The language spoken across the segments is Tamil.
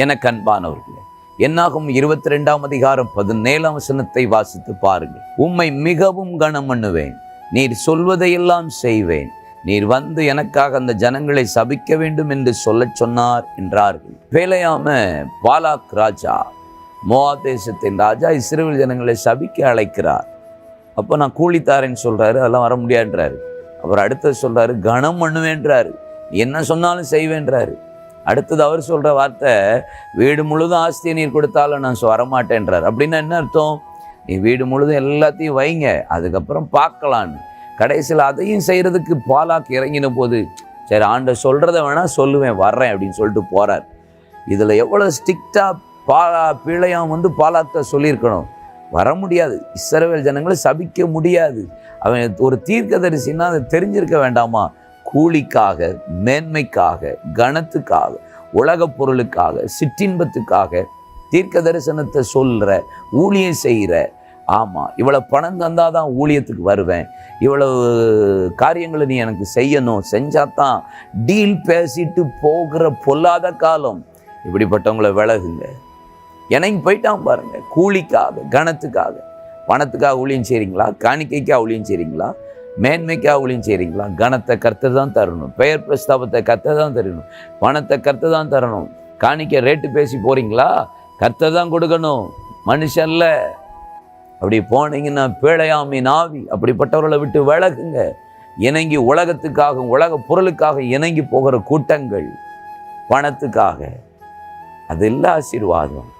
எனக்கு அன்பானவர்களே என்னாகும் இருபத்தி ரெண்டாம் அதிகாரம் பதினேழாம் வசனத்தை வாசித்து பாருங்கள். உம்மை மிகவும் கனம் பண்ணுவேன் நீர் சொல்வதையெல்லாம் செய்வேன். நீர் வந்து எனக்காக அந்த ஜனங்களை சபிக்க வேண்டும் என்று சொல்ல சொன்னார் என்றார்கள். வேலையாம பாலாக் ராஜா மோவா தேசத்தின் ராஜா இஸ்ரேல் ஜனங்களை சபிக்க அழைக்கிறார். அப்போ நான் கூலித்தாரேன்னு சொல்கிறாரு அதெல்லாம் வர முடியாதுன்றாரு. அவர் அடுத்தது சொல்கிறாரு கனம் பண்ணுவேன்றாரு என்ன சொன்னாலும் செய்வேன்றாரு. அடுத்தது அவர் சொல்கிற வார்த்தை வீடு முழுதும் ஆஸ்தியை நீர் கொடுத்தாலும் நான் சொ- வரமாட்டேன்றார். அப்படின்னா என்ன அர்த்தம்? நீ வீடு முழுதும் எல்லாத்தையும் வைங்க அதுக்கப்புறம் பார்க்கலான்னு. கடைசியில் அதையும் செய்கிறதுக்கு பாலாக்கு இறங்கின போது சரி ஆண்ட சொல்கிறத வேணால் சொல்லுவேன் வர்றேன் அப்படின்னு சொல்லிட்டு போகிறார் இதில் எவ்வளோ ஸ்ட்ரிக்டாக பாலா பிழையாம் வந்து பாலாக்க சொல்லியிருக்கணும். வர முடியாது. இஸ்ரவேல் ஜனங்களை சபிக்க முடியாது. அவன் ஒரு தீர்க்கதரிசின்னா அதை தெரிஞ்சிருக்க வேண்டாமா? கூலிக்காக மேன்மைக்காக கனத்துக்காக உலகப் பொருளுக்காக சிற்றின்பத்துக்காக தீர்க்க தரிசனத்தை சொல்கிற ஊழியம் செய்கிற ஆமாம் இவ்வளோ பணம் தந்தால் தான் ஊழியத்துக்கு வருவேன். இவ்வளவு காரியங்களை நீ எனக்கு செய்யணும் செஞ்சால் தான் டீல் பேசிட்டு போகிற பொல்லாத காலம். இப்படிப்பட்டவங்கள விலகுங்க. எனக்கு போயிட்டான் பாருங்க. கூலிக்காக கனத்துக்காக. பணத்துக்காக ஊழியம் செய்கிறீங்களா காணிக்கைக்காக ஊழியம் செய்கிறீங்களா மேன்மைக்காக ஊழியம் செய்கிறீங்களா கனத்தை கற்று தான் தரணும் பெயர் பிரஸ்தாபத்தை கற்று தான் தரணும் பணத்தை கற்று தான் தரணும். காணிக்க ரேட்டு பேசி போகிறீங்களா கற்று தான் கொடுக்கணும் மனுஷன்ல அப்படி போனீங்கன்னா பேழையாமை நாவி அப்படிப்பட்டவர்களை விட்டு விலகுங்க. இணங்கி உலகத்துக்காக உலக பொருளுக்காக இணங்கி போகிற கூட்டங்கள் பணத்துக்காக. அது இல்லை ஆசீர்வாதம்.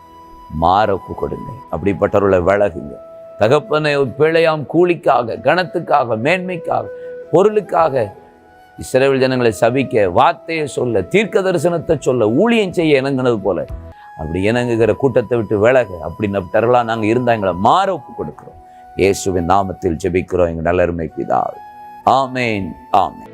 மாறப்பு கொடுங்க. அப்படிப்பட்டவர்களை விலகுங்க. தகப்பனை பிழையாம் கூலிக்காக கணத்துக்காக மேன்மைக்காக பொருளுக்காக இஸ்ரேல் ஜனங்களை சபிக்க வார்த்தையை சொல்ல தீர்க்க தரிசனத்தை சொல்ல ஊழியம் செய்ய இணங்கினது போல அப்படி இணங்குகிற கூட்டத்தை விட்டு விலக அப்படின்னப்பட்டவர்களாக நாங்கள் இருந்தால் எங்களை மாற ஒப்பு கொடுக்குறோம். இயேசுவின் நாமத்தில் ஜெபிக்கிறோம் எங்கள் நல்லருமை பிதா ஆமேன் ஆமேன்.